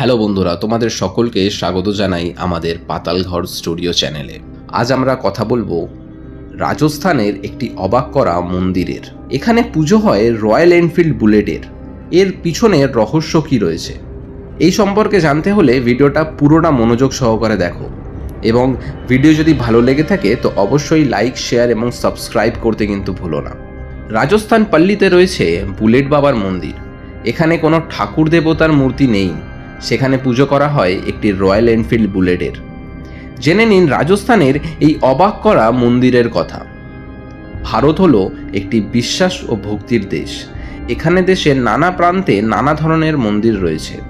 Hello বন্ধুরা, তোমাদের সকলকে স্বাগত জানাই আমাদের পাতালঘর স্টুডিও চ্যানেলে। আজ আমরা কথা বলব রাজস্থানের একটি অবাক করা মন্দিরের। এখানে পুজো হয় রয়্যাল এনফিল্ড বুলেটের। এর পিছনে রহস্য কি রয়েছে? এই সম্পর্কে জানতে হলে ভিডিওটা পুরোটা মনোযোগ সহকারে দেখো। এবং ভিডিও যদি ভালো লেগে থাকে, তো অবশ্যই লাইক, শেয়ার এবং সাবস্ক্রাইব করতে কিন্তু ভুলো না। রাজস্থান পল্লীতে রয়েছে বুলেট বাবার মন্দির। এখানে কোনো ঠাকুর দেবতার মূর্তি নেই। সেখানে পুজো করা হয় একটি রয়্যাল এনফিল্ড বুলেটের। জেনে নিন রাজস্থানের এই অবাক করা মন্দিরের কথা। ভারত হলো একটি বিশ্বাস ও ভক্তির দেশ। এখানে দেশের নানা প্রান্তে নানা ধরনের মন্দির রয়েছে।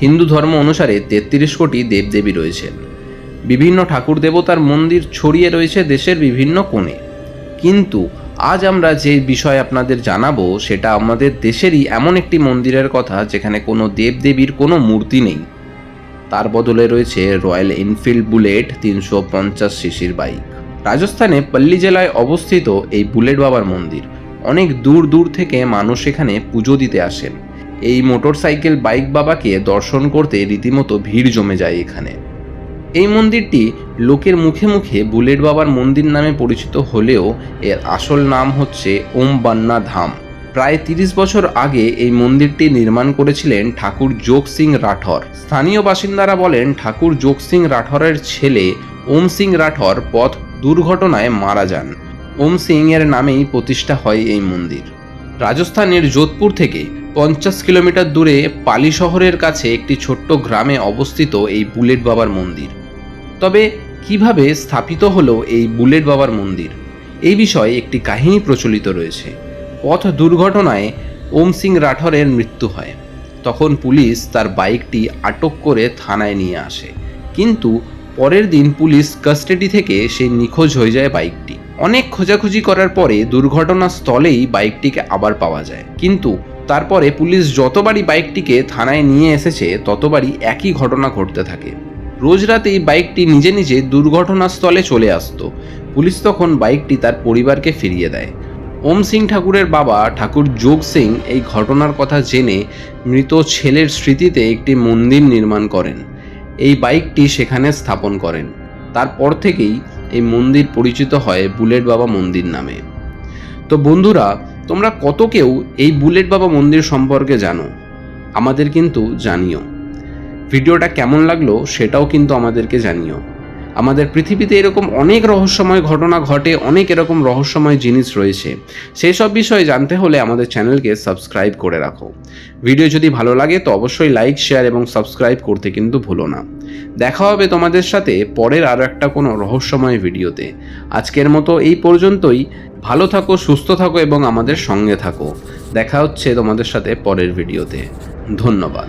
হিন্দু ধর্ম অনুসারে তেত্রিশ কোটি দেবদেবী রয়েছেন বিভিন্ন ঠাকুর দেবতার মন্দির ছড়িয়ে রয়েছে দেশের বিভিন্ন কোণে। কিন্তু আজ আমরা যে বিষয় আপনাদের জানাব, সেটা আমাদের দেশেরই এমন একটি মন্দিরের কথা, যেখানে কোনো দেবদেবীর কোনো মূর্তি নেই। তার বদলে রয়েছে রয়্যাল এনফিল্ড বুলেট তিনশো পঞ্চাশ সিসির বাইক। রাজস্থানে পল্লী জেলায় অবস্থিত এই বুলেট বাবার মন্দির। অনেক দূর দূর থেকে মানুষ এখানে পুজো দিতে আসেন। এই মোটরসাইকেল বাইক বাবাকে দর্শন করতে রীতিমতো ভিড় জমে যায় এখানে। এই মন্দিরটি লোকের মুখে মুখে বুলেট বাবার মন্দির নামে পরিচিত হলেও এর আসল নাম হচ্ছে ওম বান্না ধাম। প্রায় তিরিশ বছর আগে এই মন্দিরটি নির্মাণ করেছিলেন ঠাকুর যোগ সিং রাঠর। স্থানীয় বাসিন্দারা বলেন, ঠাকুর যোগ সিং রাঠরের ছেলে ওম সিং রাঠর পথ দুর্ঘটনায় মারা যান। ওম সিং এর নামেই প্রতিষ্ঠা হয় এই মন্দির। রাজস্থানের যোধপুর থেকে পঞ্চাশ কিলোমিটার দূরে পালি শহরের কাছে একটি ছোট্ট গ্রামে অবস্থিত এই বুলেট বাবার মন্দির। তবে কীভাবে স্থাপিত হলো এই বুলেট বাবার মন্দির? এই বিষয়ে একটি কাহিনী প্রচলিত রয়েছে। পথ দুর্ঘটনায় ওম সিং রাঠরের মৃত্যু হয়। তখন পুলিশ তার বাইকটি আটক করে থানায় নিয়ে আসে। কিন্তু পরের দিন পুলিশ কাস্টাডি থেকে সেই নিখোঁজ হয়ে যায় বাইকটি। অনেক খোঁজাখুঁজি করার পরে দুর্ঘটনাস্থলেই বাইকটিকে আবার পাওয়া যায়। কিন্তু তারপরে পুলিশ যতবারই বাইকটিকে থানায় নিয়ে এসেছে, ততবারই একই ঘটনা ঘটতে থাকে। রোজ রাতেই বাইকটি নিজে নিজে দুর্ঘটনাস্থলে চলে আসতো। পুলিশ তখন বাইকটি তার পরিবারকে ফিরিয়ে দেয়। ওম সিং ঠাকুরের বাবা ঠাকুর যোগ সিং এই ঘটনার কথা জেনে মৃত ছেলের স্মৃতিতে একটি মন্দির নির্মাণ করেন। এই বাইকটি সেখানে স্থাপন করেন। তারপর থেকেই এই মন্দির পরিচিত হয় বুলেট বাবা মন্দির নামে। তো বন্ধুরা, তোমরা কত কেউ এই বুলেট বাবা মন্দির সম্পর্কে জানো? আমাদের কিন্তু জানিও। ভিডিওটা কেমন লাগল সেটাও কিন্তু আমাদেরকে জানিও। আমাদের পৃথিবীতে এরকম অনেক রহস্যময় ঘটনা ঘটে, অনেক এরকম রহস্যময় জিনিস রয়েছে। সেই সব বিষয়ে জানতে হলে আমাদের চ্যানেলকে সাবস্ক্রাইব করে রাখো। ভিডিও যদি ভালো লাগে তো অবশ্যই লাইক, শেয়ার এবং সাবস্ক্রাইব করতে কিন্তু ভুলো না। দেখা হবে তোমাদের সাথে পরের আরও একটা কোনো রহস্যময় ভিডিওতে। আজকের মতো এই পর্যন্তই। ভালো থাকো, সুস্থ থাকো এবং আমাদের সঙ্গে থাকো। দেখা হচ্ছে তোমাদের সাথে পরের ভিডিওতে। ধন্যবাদ।